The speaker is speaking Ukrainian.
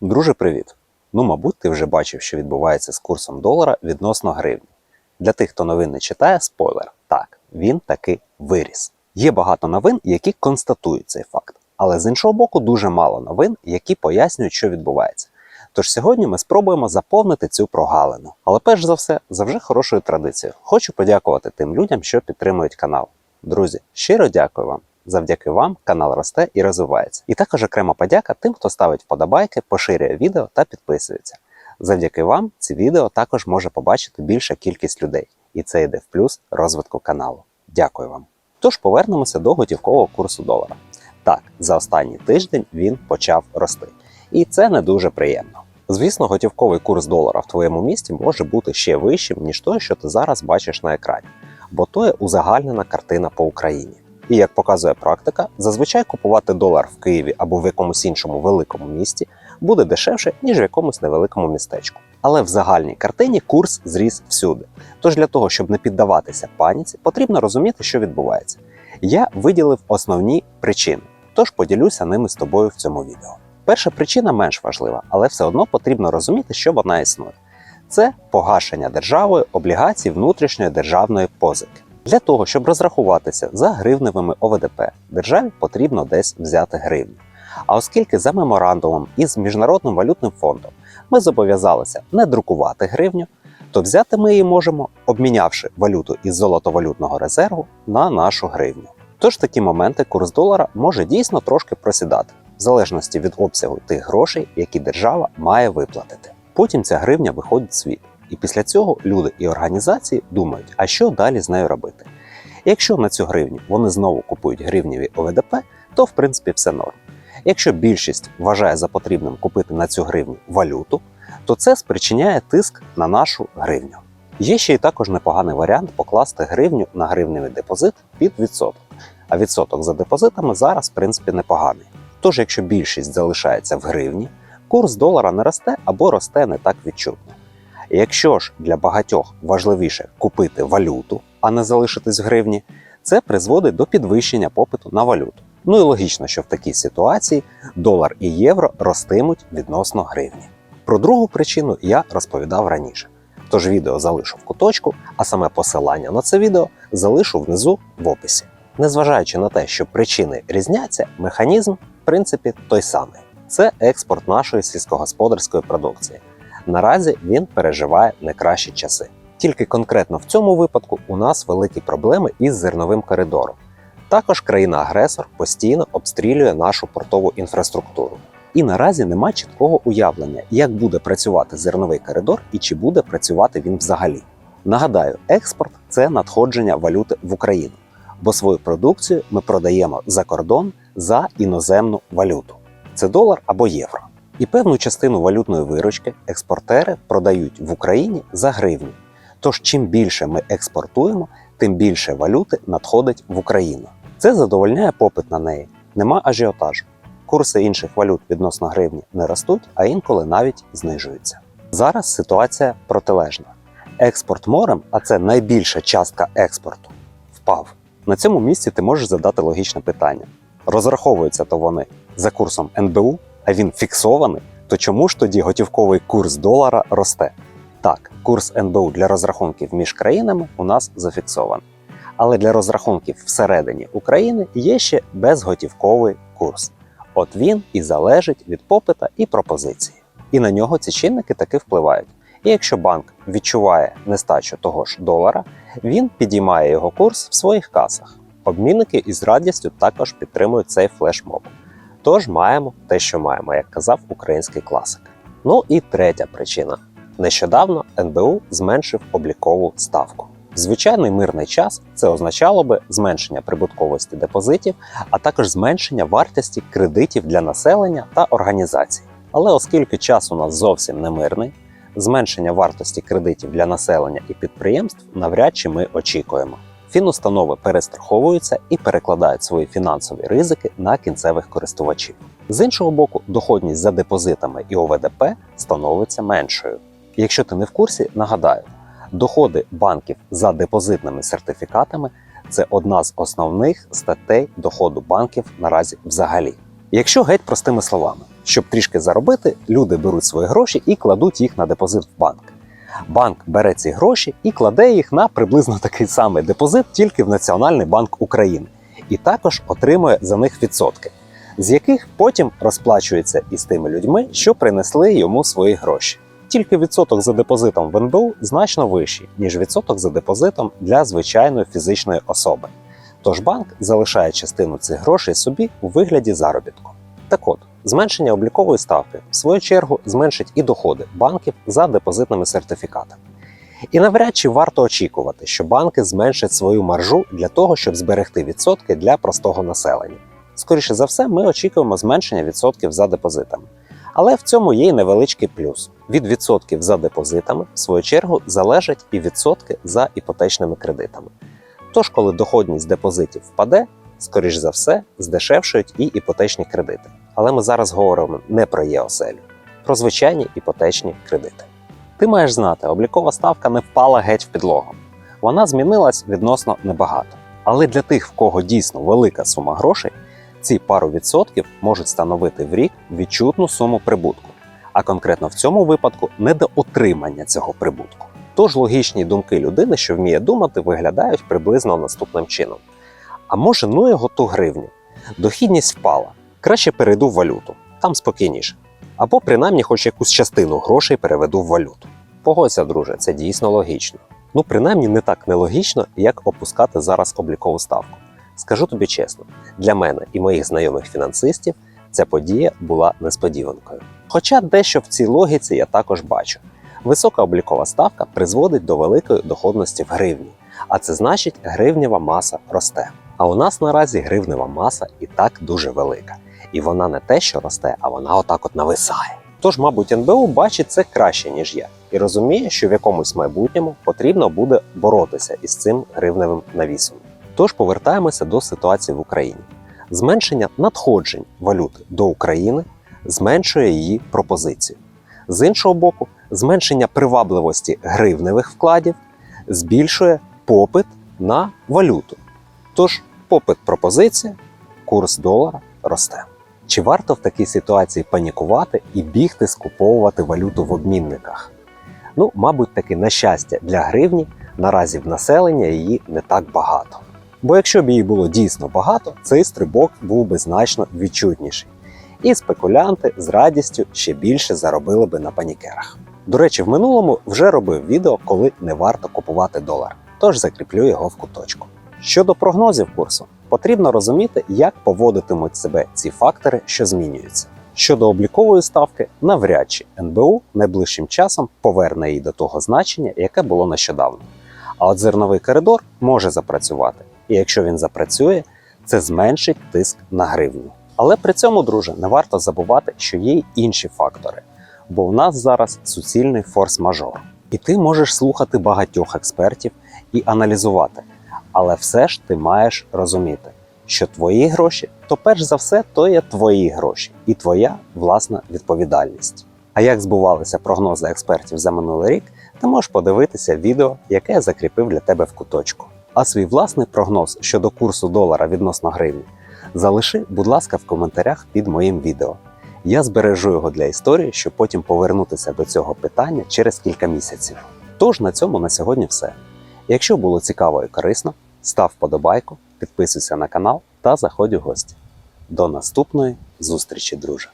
Друже, привіт! Ну, мабуть, ти вже бачив, що відбувається з курсом долара відносно гривні. Для тих, хто новин не читає, спойлер. Так, він таки виріс. Є багато новин, які констатують цей факт. Але з іншого боку, дуже мало новин, які пояснюють, що відбувається. Тож сьогодні ми спробуємо заповнити цю прогалину. Але перш за все, за вже хорошою традицією, хочу подякувати тим людям, що підтримують канал. Друзі, щиро дякую вам. Завдяки вам канал росте і розвивається. І також окрема подяка тим, хто ставить вподобайки, поширює відео та підписується. Завдяки вам ці відео також може побачити більша кількість людей, і це йде в плюс розвитку каналу. Дякую вам. Тож повернемося до готівкового курсу долара. Так, за останній тиждень він почав рости, і це не дуже приємно. Звісно, готівковий курс долара в твоєму місті може бути ще вищим, ніж той, що ти зараз бачиш на екрані, бо то є узагальнена картина по Україні. І як показує практика, зазвичай купувати долар в Києві або в якомусь іншому великому місті буде дешевше, ніж в якомусь невеликому містечку. Але в загальній картині курс зріс всюди. Тож для того, щоб не піддаватися паніці, потрібно розуміти, що відбувається. Я виділив основні причини, тож поділюся ними з тобою в цьому відео. Перша причина менш важлива, але все одно потрібно розуміти, що вона існує. Це погашення державою облігацій внутрішньої державної позики. Для того, щоб розрахуватися за гривневими ОВДП, державі потрібно десь взяти гривню. А оскільки за меморандумом із Міжнародним валютним фондом ми зобов'язалися не друкувати гривню, то взяти ми її можемо, обмінявши валюту із золотовалютного резерву на нашу гривню. Тож такі моменти курс долара може дійсно трошки просідати, в залежності від обсягу тих грошей, які держава має виплатити. Потім ця гривня виходить в світ. І після цього люди і організації думають, а що далі з нею робити. Якщо на цю гривню вони знову купують гривневі ОВДП, то в принципі все норм. Якщо більшість вважає за потрібним купити на цю гривню валюту, то це спричиняє тиск на нашу гривню. Є ще й також непоганий варіант покласти гривню на гривневий депозит під відсоток. А відсоток за депозитами зараз, в принципі, непоганий. Тож, якщо більшість залишається в гривні, курс долара не росте або росте не так відчутно. Якщо ж для багатьох важливіше купити валюту, а не залишитись в гривні, це призводить до підвищення попиту на валюту. Ну і логічно, що в такій ситуації долар і євро ростимуть відносно гривні. Про другу причину я розповідав раніше. Тож відео залишу в куточку, а саме посилання на це відео залишу внизу в описі. Незважаючи на те, що причини різняться, механізм, в принципі, той самий: це експорт нашої сільськогосподарської продукції. Наразі він переживає не кращі часи. Тільки конкретно в цьому випадку у нас великі проблеми із зерновим коридором. Також країна-агресор постійно обстрілює нашу портову інфраструктуру. І наразі нема чіткого уявлення, як буде працювати зерновий коридор і чи буде працювати він взагалі. Нагадаю, експорт це надходження валюти в Україну, бо свою продукцію ми продаємо за кордон за іноземну валюту. Це долар або євро. І певну частину валютної виручки експортери продають в Україні за гривню. Тож, чим більше ми експортуємо, тим більше валюти надходить в Україну. Це задовольняє попит на неї, нема ажіотажу. Курси інших валют відносно гривні не ростуть, а інколи навіть знижуються. Зараз ситуація протилежна. Експорт морем, а це найбільша частка експорту, впав. На цьому місці ти можеш задати логічне питання: розраховуються то вони за курсом НБУ, а він фіксований, то чому ж тоді готівковий курс долара росте? Так, курс НБУ для розрахунків між країнами у нас зафіксований. Але для розрахунків всередині України є ще безготівковий курс. От він і залежить від попита і пропозиції. І на нього ці чинники таки впливають. І якщо банк відчуває нестачу того ж долара, він підіймає його курс в своїх касах. Обмінники із радістю також підтримують цей флешмоб. Тож маємо те, що маємо, як казав український класик. Ну і третя причина: нещодавно НБУ зменшив облікову ставку. Звичайний мирний час це означало би зменшення прибутковості депозитів, а також зменшення вартості кредитів для населення та організацій. Але оскільки час у нас зовсім не мирний, зменшення вартості кредитів для населення і підприємств навряд чи ми очікуємо. Фінустанови перестраховуються і перекладають свої фінансові ризики на кінцевих користувачів. З іншого боку, доходність за депозитами і ОВДП становиться меншою. Якщо ти не в курсі, нагадаю, доходи банків за депозитними сертифікатами це одна з основних статей доходу банків наразі взагалі. Якщо геть простими словами, щоб трішки заробити, люди беруть свої гроші і кладуть їх на депозит в банк. Банк бере ці гроші і кладе їх на приблизно такий самий депозит, тільки в Національний банк України, і також отримує за них відсотки, з яких потім розплачується із тими людьми, що принесли йому свої гроші. Тільки відсоток за депозитом в НБУ значно вищий, ніж відсоток за депозитом для звичайної фізичної особи. Тож банк залишає частину цих грошей собі у вигляді заробітку. Так от, зменшення облікової ставки, в свою чергу, зменшить і доходи банків за депозитними сертифікатами. І навряд чи варто очікувати, що банки зменшать свою маржу для того, щоб зберегти відсотки для простого населення. Скоріше за все, ми очікуємо зменшення відсотків за депозитами. Але в цьому є й невеличкий плюс. Від відсотків за депозитами, в свою чергу, залежать і відсотки за іпотечними кредитами. Тож, коли доходність депозитів впаде, скоріш за все, здешевшують і іпотечні кредити. Але ми зараз говоримо не про ЄОСЕЛю, про звичайні іпотечні кредити. Ти маєш знати, облікова ставка не впала геть в підлогу. Вона змінилась відносно небагато. Але для тих, в кого дійсно велика сума грошей, ці пару відсотків можуть становити в рік відчутну суму прибутку, а конкретно в цьому випадку недоотримання цього прибутку. Тож логічні думки людини, що вміє думати, виглядають приблизно наступним чином: а може, ну його ту гривню, дохідність впала, краще перейду в валюту, там спокійніше. Або принаймні хоч якусь частину грошей переведу в валюту. Погодься, друже, це дійсно логічно. Ну, принаймні не так нелогічно, як опускати зараз облікову ставку. Скажу тобі чесно, для мене і моїх знайомих фінансистів ця подія була несподіванкою. Хоча дещо в цій логіці я також бачу. Висока облікова ставка призводить до великої доходності в гривні, а це значить, гривнєва маса росте. А у нас наразі гривнева маса і так дуже велика. І вона не те, що росте, а вона отак от нависає. Тож, мабуть, НБУ бачить це краще, ніж я, і розуміє, що в якомусь майбутньому потрібно буде боротися із цим гривневим навісом. Тож повертаємося до ситуації в Україні. Зменшення надходжень валюти до України зменшує її пропозицію. З іншого боку, зменшення привабливості гривневих вкладів збільшує попит на валюту. Тож попит пропозиція, курс долара росте. Чи варто в такій ситуації панікувати і бігти скуповувати валюту в обмінниках? Ну, мабуть, таки на щастя для гривні наразі в населення її не так багато. Бо якщо б її було дійсно багато, цей стрибок був би значно відчутніший. І спекулянти з радістю ще більше заробили би на панікерах. До речі, в минулому вже робив відео, коли не варто купувати долар, тож закріплю його в куточку. Щодо прогнозів курсу, потрібно розуміти, як поводитимуть себе ці фактори, що змінюються. Щодо облікової ставки, навряд чи НБУ найближчим часом поверне її до того значення, яке було нещодавно. А от зерновий коридор може запрацювати, і якщо він запрацює, це зменшить тиск на гривню. Але при цьому, друже, не варто забувати, що є й інші фактори, бо у нас зараз суцільний форс-мажор. І ти можеш слухати багатьох експертів і аналізувати, але все ж ти маєш розуміти, що твої гроші, то перш за все, то є твої гроші і твоя власна відповідальність. А як збувалися прогнози експертів за минулий рік, ти можеш подивитися відео, яке я закріпив для тебе в куточку. А свій власний прогноз щодо курсу долара відносно гривні залиши, будь ласка, в коментарях під моїм відео. Я збережу його для історії, щоб потім повернутися до цього питання через кілька місяців. Тож на цьому на сьогодні все. Якщо було цікаво і корисно, став вподобайку, підписуйся на канал та заходь у гості. До наступної зустрічі, друже!